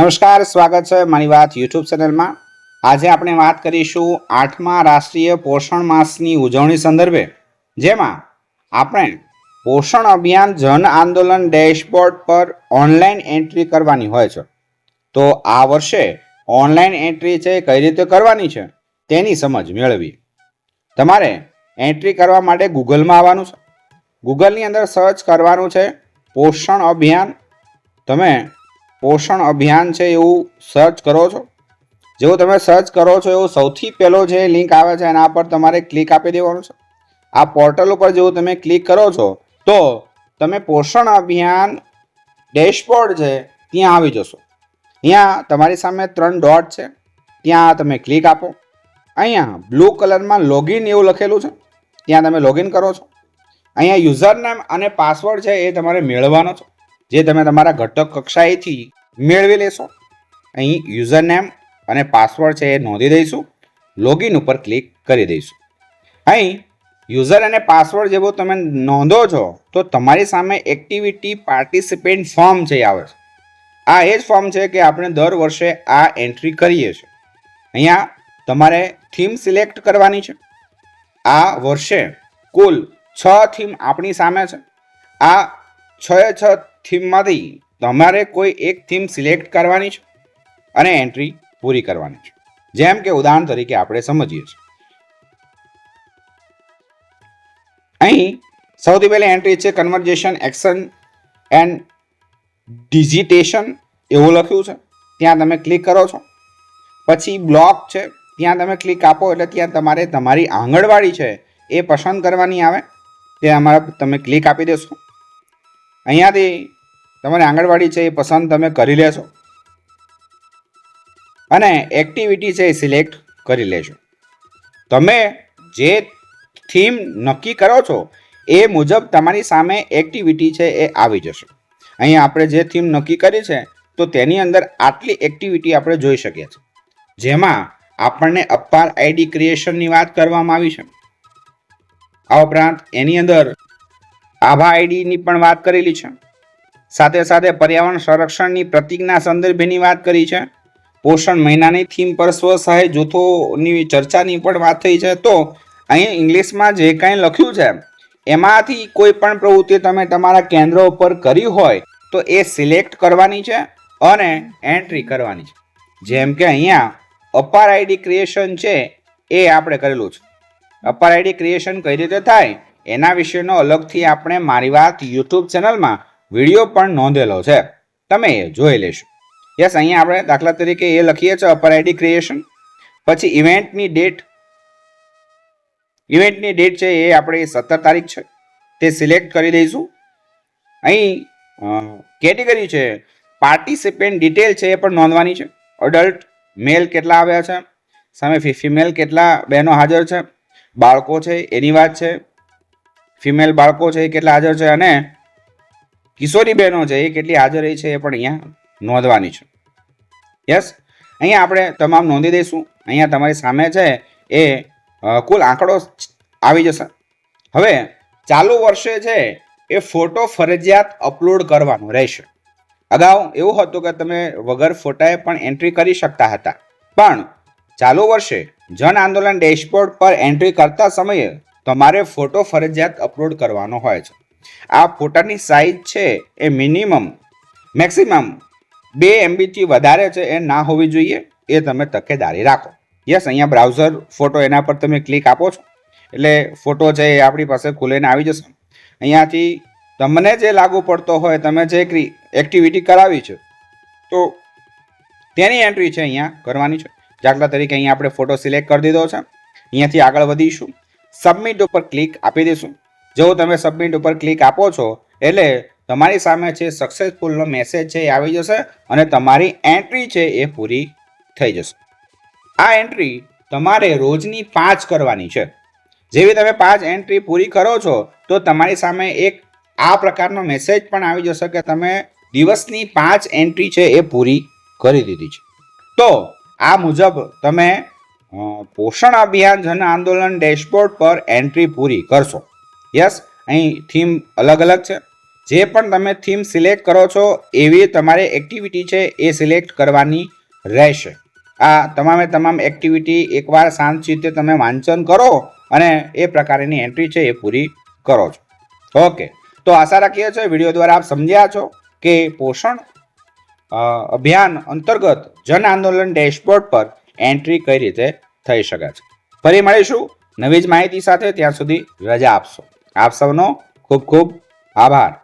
નમસ્કાર, સ્વાગત છે મારી વાત યુટ્યુબ ચેનલમાં. આજે આપણે વાત કરીશું આઠમા રાષ્ટ્રીય પોષણ માસની ઉજવણી સંદર્ભે, જેમાં આપણે પોષણ અભિયાન જન આંદોલન ડેશબોર્ડ પર ઓનલાઈન એન્ટ્રી કરવાની હોય છે. તો આ વર્ષે ઓનલાઈન એન્ટ્રી છે કઈ રીતે કરવાની છે, તેની સમજ મેળવી. તમારે એન્ટ્રી કરવા માટે ગૂગલમાં આવવાનું છે. ગૂગલની અંદર સર્ચ કરવાનું છે, પોષણ અભિયાન. તમે પોષણ અભિયાન છે એવું સર્ચ કરો છો? જેવું તમે સર્ચ કરો છો, એવું સૌથી પહેલો જે લિંક આવે છે, એના પર તમારે ક્લિક આપી દેવાનું છે. આ પોર્ટલ ઉપર જેવું તમે ક્લિક કરો છો, તો તમે પોષણ અભિયાન ડેશબોર્ડ છે, ત્યાં આવી જશો. અહીંયા તમારી સામે ત્રણ ડોટ છે, ત્યાં તમે ક્લિક આપો. અહીંયા બ્લુ કલરમાં લોગિન એવું લખેલું છે, ત્યાં તમે લોગિન કરો છો. અહીંયા યુઝર નેમ અને પાસવર્ડ છે, એ તમારે મેળવવાનો છે. જે તમે તમારા ઘટક કક્ષાએથી મેળવી લેશો. અહીં યુઝર નેમ અને પાસવર્ડ છે એ નોંધી દઈશું. લોગિન ઉપર ક્લિક કરી દઈશું. અહીં યુઝર અને પાસવર્ડ જેવો તમે નોંધો છો, તો તમારી સામે એક્ટિવિટી પાર્ટિસિપેન્ટ ફોર્મ છે આવે છે. આ એ જ ફોર્મ છે કે આપણે દર વર્ષે આ એન્ટ્રી કરીએ છીએ. અહીંયા તમારે થીમ સિલેક્ટ કરવાની છે. આ વર્ષે કુલ છ થીમ આપણી સામે છે. આ છ છ થીમમાંથી તમારે કોઈ એક થીમ સિલેક્ટ કરવાની છે અને એન્ટ્રી પૂરી કરવાની છે. જેમ કે ઉદાહરણ તરીકે આપણે સમજીએ છીએ. અહીં સૌથી પહેલી એન્ટ્રી છે કન્વર્જેશન એક્શન એન્ડ ડિજિટેશન એવું લખ્યું છે. ત્યાં તમે ક્લિક કરો છો. પછી બ્લોક છે. ત્યાં તમે ક્લિક આપો એટલે ત્યાં તમારે તમારી આંગણવાડી છે એ પસંદ કરવાની આવે. તે અમારા તમે ક્લિક આપી દેશો. અહીંયાથી તમારી આંગણવાડી છે એ પસંદ તમે કરી લેશો. અને એક્ટિવિટી છે એ સિલેક્ટ કરી લેશો તમે જે થીમ નક્કી કરો છો, એ મુજબ તમારી સામે એક્ટિવિટી છે એ આવી જશે. અહીં આપણે જે થીમ નક્કી કરી છે, તો તેની અંદર આટલી એક્ટિવિટી આપણે જોઈ શકીએ છીએ. જેમાં આપણને અપાર આઈડી ક્રિએશનની વાત કરવામાં આવી છે. આ ઉપરાંત એની અંદર આભા આઈડીની પણ વાત કરેલી છે. સાથે સાથે પર્યાવરણ સંરક્ષણની પ્રતિજ્ઞા સંદર્ભેની વાત કરી છે. પોષણ મહિનાની થીમ પર સ્વ સહાય જૂથોની ચર્ચાની પણ વાત થઈ છે. તો અહીં ઇંગ્લિશમાં જે કાંઈ લખ્યું છે, એમાંથી કોઈ પણ પ્રવૃત્તિ તમે તમારા કેન્દ્ર ઉપર કરી હોય, તો એ સિલેક્ટ કરવાની છે અને એન્ટ્રી કરવાની છે. જેમ કે અહીંયા, અપાર આઈડી ક્રિએશન છે, એ આપણે કરેલું છે. અપાર આઈડી ક્રિએશન કઈ રીતે થાય? એના વિશેનો અલગથી આપણે મારી વાત યુટ્યુબ ચેનલમાં વીડિયો પણ નોંધેલો છે. તમે એ જોઈ લેશો. યસ અહીંયા આપણે દાખલા તરીકે એ લખીએ છીએ અપર આઈડી ક્રિએશન પછી ઇવેન્ટની ડેટ ઇવેન્ટની ડેટ છે એ આપણે સત્તર તારીખ છે. તે સિલેક્ટ કરી દઈશું. અહીં કેટેગરી છે. પાર્ટિસિપેન્ટ ડિટેલ છે એ પણ નોંધવાની છે. અડલ્ટ મેલ કેટલા આવ્યા છે? સામે ફિમેલ કેટલા બહેનો હાજર છે? બાળકો છે, એની વાત છે. ફિમેલ બાળકો છે એ કેટલા હાજર છે અને કિશોરી બહેનો છે એ કેટલી હાજર છે એ પણ અહીંયા નોંધવાની છે. યસ અહીંયા આપણે તમામ નોંધી દઈશું. અહીંયા તમારી સામે છે એ કુલ આંકડો આવી જશે. હવે ચાલુ વર્ષે છે એ ફોટો ફરજિયાત અપલોડ કરવાનો રહેશે. અગાઉ એવું હતું કે તમે વગર ફોટાએ પણ એન્ટ્રી કરી શકતા હતા. પણ ચાલુ વર્ષે જન આંદોલન ડેશબોર્ડ પર એન્ટ્રી કરતા સમયે તમારે ફોટો ફરજિયાત અપલોડ કરવાનો હોય છે. આ ફોટાની સાઇઝ છે એ મિનિમમ મેક્સિમમ બે એમબીથી વધારે છે એ ના હોવી જોઈએ, એ તમે તકેદારી રાખો. યસ અહીંયા બ્રાઉઝર ફોટો એના પર તમે ક્લિક આપો છો. એટલે ફોટો છે એ આપણી પાસે ખુલીને આવી જશે. અહીંયાથી તમને જે લાગુ પડતો હોય, તમે જે એક્ટિવિટી કરાવી છે, તો તેની એન્ટ્રી છે અહીંયા કરવાની છે. દાખલા તરીકે અહીંયા આપણે ફોટો સિલેક્ટ કરી દીધો છે. અહીંયાથી આગળ વધીશું. સબમિટ ઉપર ક્લિક આપી દઈશું. જો તમે સબમિટ ઉપર ક્લિક આપો છો, એટલે તમારી સામે છે સક્સેસફુલનો મેસેજ છે એ આવી જશે અને તમારી એન્ટ્રી છે એ પૂરી થઈ જશે. આ એન્ટ્રી તમારે રોજની પાંચ કરવાની છે. જેવી તમે પાંચ એન્ટ્રી પૂરી કરો છો, તો તમારી સામે એક આ પ્રકારનો મેસેજ પણ આવી જશે કે તમે દિવસની પાંચ એન્ટ્રી છે એ પૂરી કરી દીધી છે. તો આ મુજબ તમે પોષણ અભિયાન જન આંદોલન ડેશબોર્ડ પર એન્ટ્રી પૂરી કરશો. યસ, અહીં થીમ અલગ અલગ છે. જે પણ તમે થીમ સિલેક્ટ કરો છો, એવી તમારે એક્ટિવિટી છે એ સિલેક્ટ કરવાની રહેશે. આ તમામે તમામ એક્ટિવિટી એકવાર શાંત રીતે તમે વાંચન કરો અને એ પ્રકારની એન્ટ્રી છે એ પૂરી કરો છો. ઓકે, તો આશા રાખીએ છીએ વીડિયો દ્વારા આપ સમજ્યા છો કે પોષણ અભિયાન અંતર્ગત જન આંદોલન ડેશબોર્ડ પર એન્ટ્રી કઈ રીતે થઈ શકે છે? ફરી મળીશું નવી જ માહિતી સાથે, ત્યાં સુધી રજા આપશો. આપ સૌનો ખૂબ ખૂબ આભાર.